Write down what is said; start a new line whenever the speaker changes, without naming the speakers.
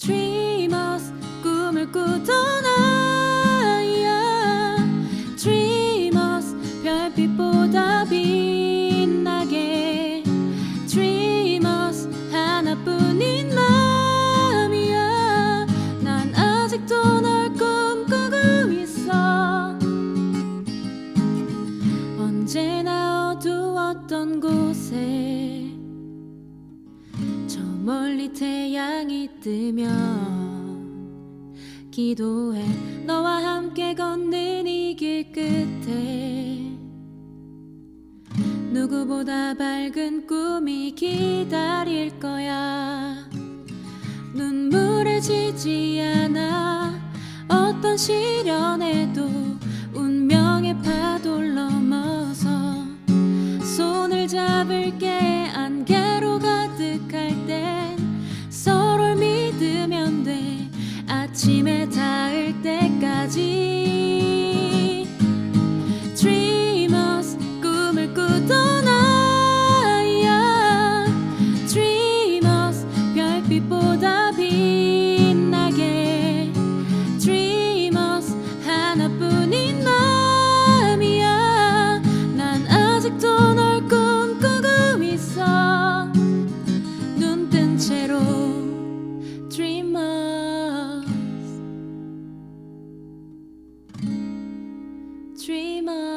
Dreamers 꿈을 꾸던 아이야. Dreamers 별빛보다 빛나게. Dreamers 하나뿐인 마음이야. 난 아직도 널 꿈꾸고 있어. 언제나 어두웠던 곳에 저 멀리 태양이 뜨면 기도해. 너와 함께 걷는 이 길 끝에 누구보다 밝은 꿈이 기다릴 거야. 눈물에 지지 않아. 어떤 시련에도 아침에 닿을 때까지 Dreamers 꿈을 꾸던 아이야. Dreamers 별빛보다 dream of